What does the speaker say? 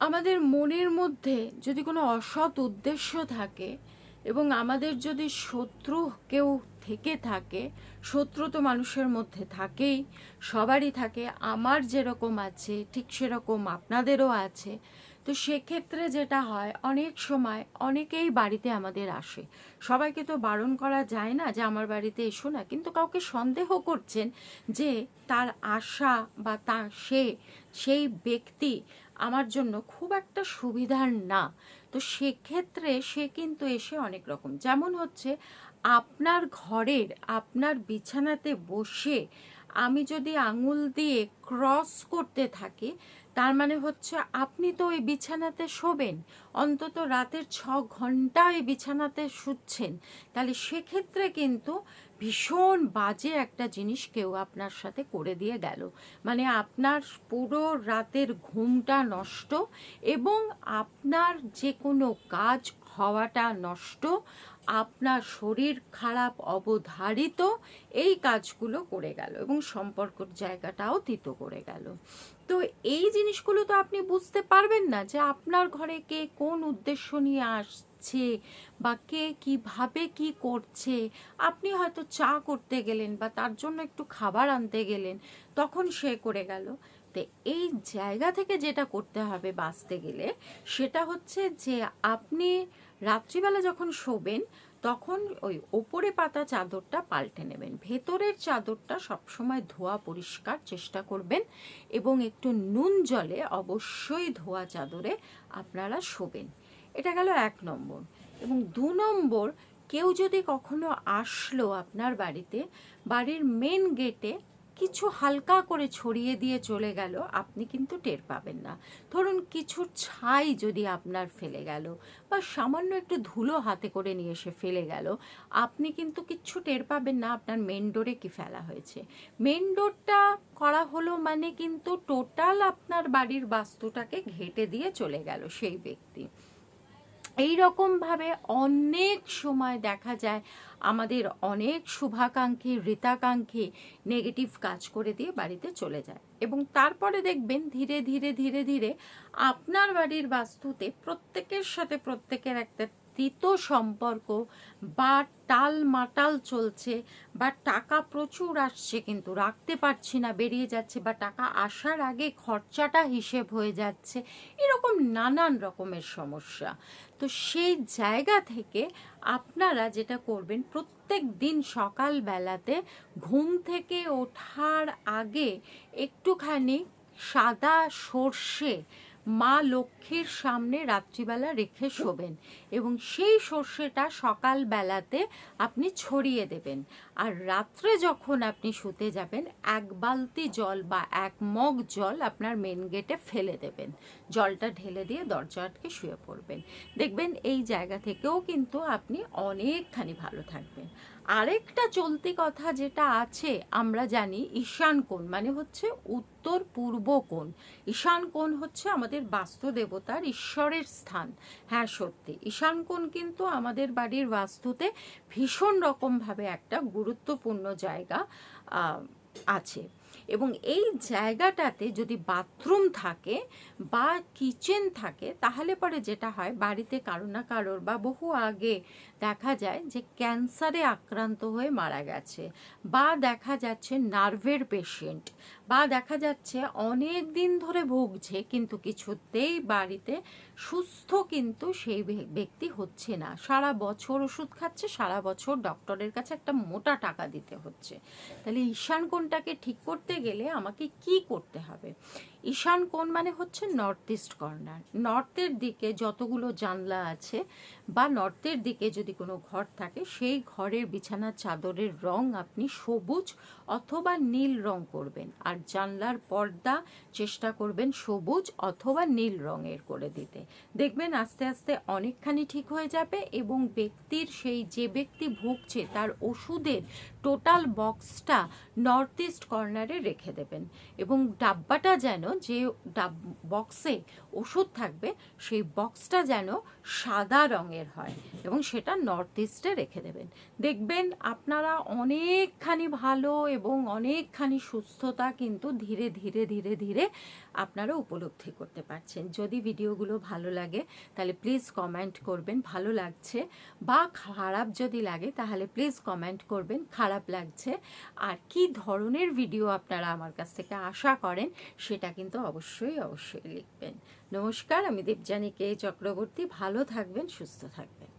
আমাদের মনের মধ্যে যদি কোনো অসৎ উদ্দেশ্য থাকে এবং আমাদের যদি শত্রু কেউ থেকে থাকে, শত্রু তো মানুষের মধ্যে থাকেই, সবারই থাকে, আমার যেরকম আছে, ঠিক সেরকম আপনাদেরও আছে তো সেক্ষেত্রে যেটা হয়, অনেক সময় অনেকেই বাড়িতে আমাদের আসে। সবাইকে তো বারণ করা যায় না যে আমার বাড়িতে এসো না, কিন্তু কাউকে সন্দেহ করছেন যে তার আশা বা তা সে, সেই ব্যক্তি আমার জন্য খুব একটা সুবিধার না। তো সেক্ষেত্রে সে কিন্তু এসে অনেক রকম। যেমন হচ্ছে আপনার ঘরের, আপনার বিছানাতে বসে আমি যদি আঙুল দিয়ে ক্রস করতে থাকি, তার মানে হচ্ছে আপনি তো ওই বিছানাতে শোবেন, অন্তত রাতের ছ ঘণ্টা ওই বিছানাতে শুচ্ছেন। তাহলে সেক্ষেত্রে কিন্তু ভীষণ বাজে একটা জিনিস কেউ আপনার সাথে করে দিয়ে গেল। মানে আপনার পুরো রাতের ঘুমটা নষ্ট এবং আপনার যে কোনো কাজ হওয়াটা নষ্ট, আপনার শরীর খারাপ অবধারিত, এই কাজগুলো করে গেল এবং সম্পর্কর জায়গাটাও তিত করে গেল। তো এই জিনিসগুলো তো আপনি বুঝতে পারবেন না যে আপনার ঘরে কে কোন উদ্দেশ্য নিয়ে আসছে বা কে কীভাবে কি করছে। আপনি হয়তো চা করতে গেলেন বা তার জন্য একটু খাবার আনতে গেলেন, তখন সে করে গেল। তো এই জায়গা থেকে যেটা করতে হবে বাঁচতে গেলে, সেটা হচ্ছে যে আপনি রাত্রিবেলা যখন শোবেন, তখন ওই ওপরে পাতা চাদরটা পাল্টে নেবেন। ভেতরের চাদরটা সবসময় ধোয়া পরিষ্কার চেষ্টা করবেন এবং একটু নুন জলে অবশ্যই ধোয়া চাদরে আপনারা শোবেন। এটা গেল এক নম্বর। এবং দু নম্বর, কেউ যদি কখনো আসলো আপনার বাড়িতে, বাড়ির মেন গেটে কিছু হালকা করে ছড়িয়ে দিয়ে চলে গেল, আপনি কিন্তু টের পাবেন না। ধরুন কিছু ছাই যদি আপনার ফেলে গেল বা সামান্য একটু ধুলো হাতে করে নিয়ে এসে ফেলে গেল, আপনি কিন্তু কিচ্ছু টের পাবেন না, আপনার মেন ডোরে কি ফেলা হয়েছে। মেন ডোরটা করা হলো মানে কিন্তু টোটাল আপনার বাড়ির বাস্তুটাকে ঘেটে দিয়ে চলে গেল সেই ব্যক্তি। এই ভাবে অনেক সময় দেখা যায় আমাদের অনেক শুভাকাঙ্ক্ষী ঋতাকাঙ্ক্ষী নেগেটিভ কাজ করে দিয়ে বাড়িতে চলে যায়। এবং তারপরে দেখবেন ধীরে ধীরে ধীরে ধীরে আপনার বাড়ির বাস্তুতে প্রত্যেকের সাথে প্রত্যেকের একটা তিত সম্পর্ক বা টাল মাটাল চলছে বা টাকা প্রচুর আসছে কিন্তু রাখতে পারছি না, বেরিয়ে যাচ্ছে বা টাকা আসার আগে খরচাটা হিসেব হয়ে যাচ্ছে। এরকম নানান রকমের সমস্যা। তো সেই জায়গা থেকে আপনারা যেটা করবেন, প্রত্যেক দিন সকালবেলাতে ঘুম থেকে ওঠার আগে একটুখানি সাদা সর্ষে মা লক্ষ্মীর সামনে রাত্রিবেলা রেখে শোবেন এবং সেই সর্ষেটা সকালবেলাতে আপনি ছড়িয়ে দেবেন। আর রাত্রে যখন আপনি শুতে যাবেন, এক বালতি জল বা এক মগ জল আপনার মেন গেটে ফেলে দেবেন। জলটা ঢেলে দিয়ে দরজা আটকে শুয়ে পড়বেন। দেখবেন এই জায়গা থেকেও কিন্তু আপনি অনেকখানি ভালো থাকবেন। আরেকটা চলতি কথা যেটা আছে, আমরা জানি ঈশান কোণ মানে হচ্ছে উত্তর পূর্ব কোণ। ঈশান কোণ হচ্ছে আমাদের বাস্তু দেবতার ঈশ্বরের স্থান। হ্যাঁ সত্যি। ঈশান কোণ কিন্তু আমাদের বাড়ির বাস্তুতে ভীষণ রকমভাবে একটা গুরুত্বপূর্ণ জায়গা আছে। এবং এই জায়গাটাতে যদি বাথরুম থাকে বা কিচেন থাকে, তাহলে পরে যেটা হয়, বাড়িতে কারও না কারোর বা বহু আগে দেখা যায় যে ক্যান্সারে আক্রান্ত হয়ে মারা গেছে বা দেখা যাচ্ছে নার্ভের পেশেন্ট বা দেখা যাচ্ছে অনেক দিন ধরে ভুগছে কিন্তু কিছুতেই বাড়িতে সুস্থ কিন্তু সেই ব্যক্তি হচ্ছে না। সারা বছর ওষুধ খাচ্ছে, সারা বছর ডক্টরের কাছে একটা মোটা টাকা দিতে হচ্ছে। তাহলে ঈশান কোনটাকে ঠিক করতে গেলে আমাকে কি করতে হবে? ঈশান কোণ মানে হচ্ছে নর্থ ইস্ট কর্নার নর্থের দিকে যতগুলো জানলা আছে বা নর্থের দিকে যদি কোনো ঘর থাকে, সেই ঘরের বিছানার চাদরের রং আপনি সবুজ অথবা নীল রং করবেন। আর জানলার পর্দা চেষ্টা করবেন সবুজ অথবা নীল রঙের করে দিতে। দেখবেন আস্তে আস্তে অনেকখানি ঠিক হয়ে যাবে এবং ব্যক্তির সেই যে ব্যক্তি ভুগছে, তার ওষুধের টোটাল বক্সটা নর্থ ইস্ট কর্নারে রেখে দেবেন। এবং ডাব্বাটা যেন যে ডাব, বক্সে ওষুধ থাকবে, সেই বক্সটা যেন সাদা রঙের হয় এবং সেটা নর্থ ইস্টে রেখে দেবেন। দেখবেন আপনারা অনেকখানি ভালো এবং অনেকখানি সুস্থতা কিন্তু ধীরে ধীরে ধীরে ধীরে আপনারা উপলব্ধি করতে পারছেন। যদি ভিডিওগুলো ভালো লাগে, তাহলে প্লিজ কমেন্ট করবেন, ভালো লাগছে বা খারাপ যদি লাগে, তাহলে প্লিজ কমেন্ট করবেন, খারাপ লাগছে। আর কি ধরনের ভিডিও আপনারা আমার কাছ থেকে আশা করেন, সেটা কিন্তু অবশ্যই অবশ্যই লিখবেন। নমস্কার, আমি দেবজানী কে চক্রবর্তী। ভালো থাকবেন, সুস্থ থাকবেন।